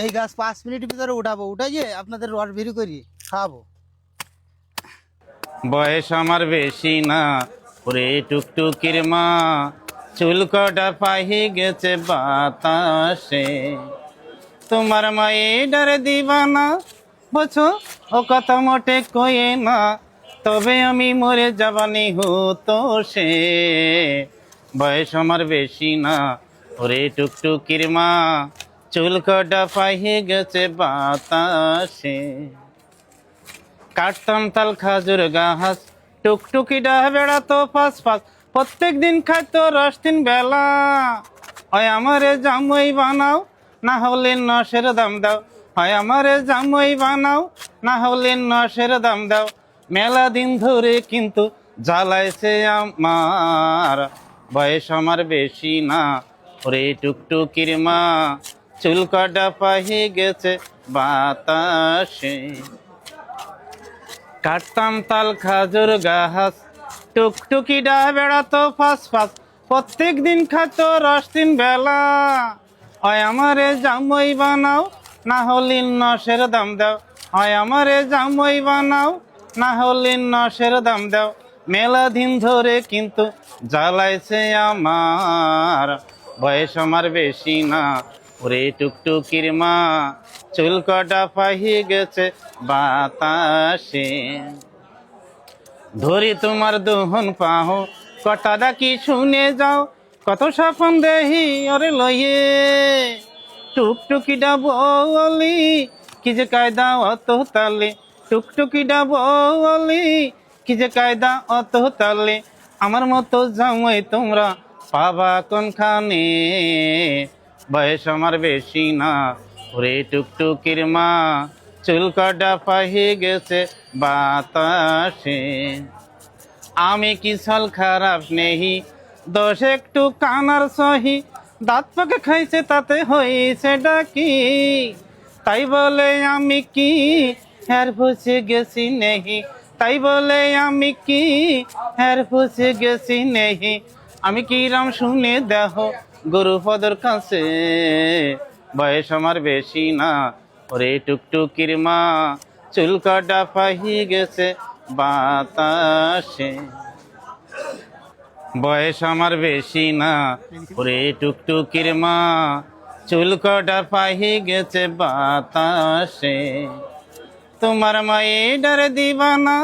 এই গাছ পাঁচ মিনিট ভিতরে উঠাবো উঠাইয়ে আপনাদের রড বেরি করি খাব বয়স আমার বেশি না, ওরে টুকটুকির মা, চুল কটা পাহি গেছে বাতাসে। তোমার মায়ে ডারে দিবানা বছো ও কথা মোটে কয়ে না, তবে আমি মরে যাবানি হতো সে। বয়স আমার বেশি না, ওরে টুকটুকির মা চুল কটা পাহি গেছে বাতাসে। কাটতাম তাল খাজুর গাহাস টুকটুকি ডাহ বেড়াতো ফাঁস ফাঁস। প্রত্যেক দিন খাইতো রস তিন বেলা। হয় আমারে জামুই বানাও, না হলে নশের দাম দাও। হয় আমারে জামুই বানাও, না হলে নশের দাম দাও। মেলা দিন ধরে কিন্তু জ্বালাইছে আমার। বয়স আমার বেশি না, ওরে টুকটুকির মা। চুল কাটা পাহি গেছে বাতাসে। কাটতাম তাল খাজুর গাছ টুকটুকি ডা বেড়াতো ফাঁস ফাঁস। প্রত্যেক দিন খাতো রস তিন বেলা। হয় আমারে জামই বানাও, না হলে নশের দাম দাও। হয় আমারে জামই বানাও, না হলে নশের দাম দাও। মেলা দিন ধরে কিন্তু জ্বালাইছে আমার, বয়স আমার বেশি না। ওরে টুকটুকির মা, চুল কটা পাহি গেছে বাতাসে। ধরি তোমার দোহন পাহো, কটা ডাকি শুনে যাও, কত স্বপন দেহি ওরে লইয়ে। টুকটুকি ডাবলি কি যে কায়দা অত তালে। টুকটুকি ডাবলি কি যে কায়দা অত তালে। আমার মতো জামাই তোমরা পাবা কোনখানে? বয়স আমার বেশি না। ওরে টুকটুকির মা, চুল পাহি গেছে বাতাসে। আমি কি সাল খারাপ নেহি? দোষ একটু কানার সহি। দাঁত পাকে খাইছে তাতে হয়েছে ডাকি। তাই বলে আমি কি হ্যার ফুসে গেছি নেহি? তাই বলে আমি কি হ্যার ফুসে গেছি নেহি? আমি কি রাম শুনে দেহ গরু পদর কাছে। বয়স আমার বেশি না, ওরে টুকটুকির মা, চুল কাটা পাহি গেছে বাতাসে। বয়স আমার বেশি না, ওরে টুকটুকির মা, চুল কটা পাহি গেছে বাতাসে। তোমার মায়ে ডারে দিবানা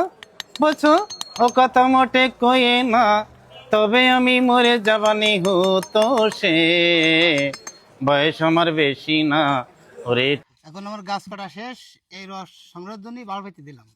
বছো ও কথা মোটে কয়ে না তবে আমি মরে যাবানি হতো সে। বয়স আমার বেশি না। ওরে এখন আমার গাছ কাটা শেষ, এই রস জন্যই বাড়বাইতে দিলাম।